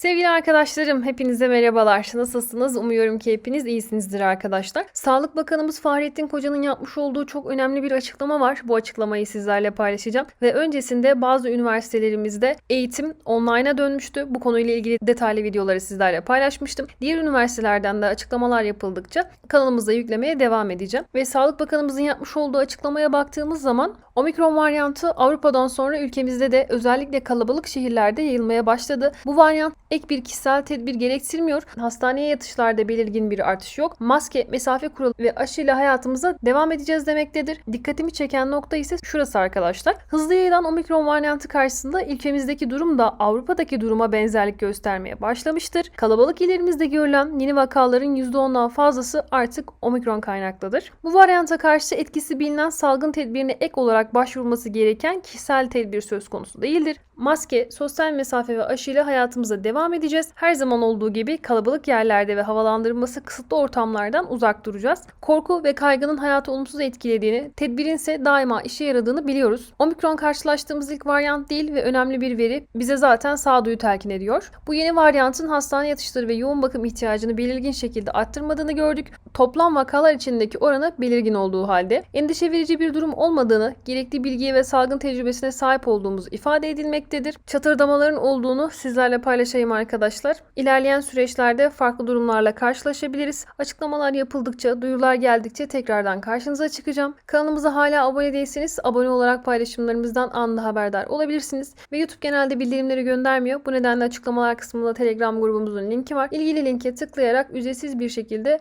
Sevgili arkadaşlarım, hepinize merhabalar. Nasılsınız? Umuyorum ki hepiniz iyisinizdir arkadaşlar. Sağlık Bakanımız Fahrettin Koca'nın yapmış olduğu çok önemli bir açıklama var. Bu açıklamayı sizlerle paylaşacağım. Ve öncesinde bazı üniversitelerimizde eğitim online'a dönmüştü. Bu konuyla ilgili detaylı videoları sizlerle paylaşmıştım. Diğer üniversitelerden de açıklamalar yapıldıkça kanalımıza yüklemeye devam edeceğim. Ve Sağlık Bakanımızın yapmış olduğu açıklamaya baktığımız zaman Omikron varyantı Avrupa'dan sonra ülkemizde de özellikle kalabalık şehirlerde yayılmaya başladı. Bu varyant ek bir kişisel tedbir gerektirmiyor. Hastaneye yatışlarda belirgin bir artış yok. Maske, mesafe kuralı ve aşıyla hayatımıza devam edeceğiz demektedir. Dikkatimi çeken nokta ise şurası arkadaşlar. Hızlı yayılan omikron varyantı karşısında ülkemizdeki durum da Avrupa'daki duruma benzerlik göstermeye başlamıştır. Kalabalık illerimizde görülen yeni vakaların %10'dan fazlası artık omikron kaynaklıdır. Bu varyanta karşı etkisi bilinen salgın tedbirine ek olarak başvurulması gereken kişisel tedbir söz konusu değildir. Maske, sosyal mesafe ve aşıyla hayatımıza devam edeceğiz. Her zaman olduğu gibi kalabalık yerlerde ve havalandırılması kısıtlı ortamlardan uzak duracağız. Korku ve kaygının hayatı olumsuz etkilediğini, tedbirin ise daima işe yaradığını biliyoruz. Omikron karşılaştığımız ilk varyant değil ve önemli bir veri bize zaten sağduyu telkin ediyor. Bu yeni varyantın hastane yatışları ve yoğun bakım ihtiyacını belirgin şekilde arttırmadığını gördük. Toplam vakalar içindeki oranı belirgin olduğu halde endişe verici bir durum olmadığını, gerekli bilgiye ve salgın tecrübesine sahip olduğumuz ifade edilmektedir. Çatırdamaların olduğunu sizlerle paylaşayım arkadaşlar. İlerleyen süreçlerde farklı durumlarla karşılaşabiliriz. Açıklamalar yapıldıkça, duyurular geldikçe tekrardan karşınıza çıkacağım. Kanalımıza hala abone değilseniz abone olarak paylaşımlarımızdan anında haberdar olabilirsiniz. Ve YouTube genelde bildirimleri göndermiyor. Bu nedenle açıklamalar kısmında Telegram grubumuzun linki var. İlgili linke tıklayarak ücretsiz bir şekilde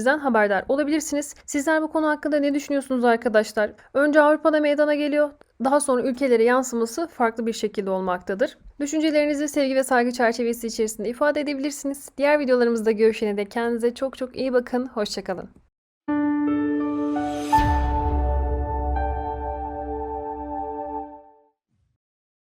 içeriklerimizden haberdar olabilirsiniz. Sizler bu konu hakkında ne düşünüyorsunuz arkadaşlar? Önce Avrupa'da meydana geliyor. Daha sonra ülkelere yansıması farklı bir şekilde olmaktadır. Düşüncelerinizi sevgi ve saygı çerçevesi içerisinde ifade edebilirsiniz. Diğer videolarımızda görüşene dek kendinize çok çok iyi bakın. Hoşçakalın.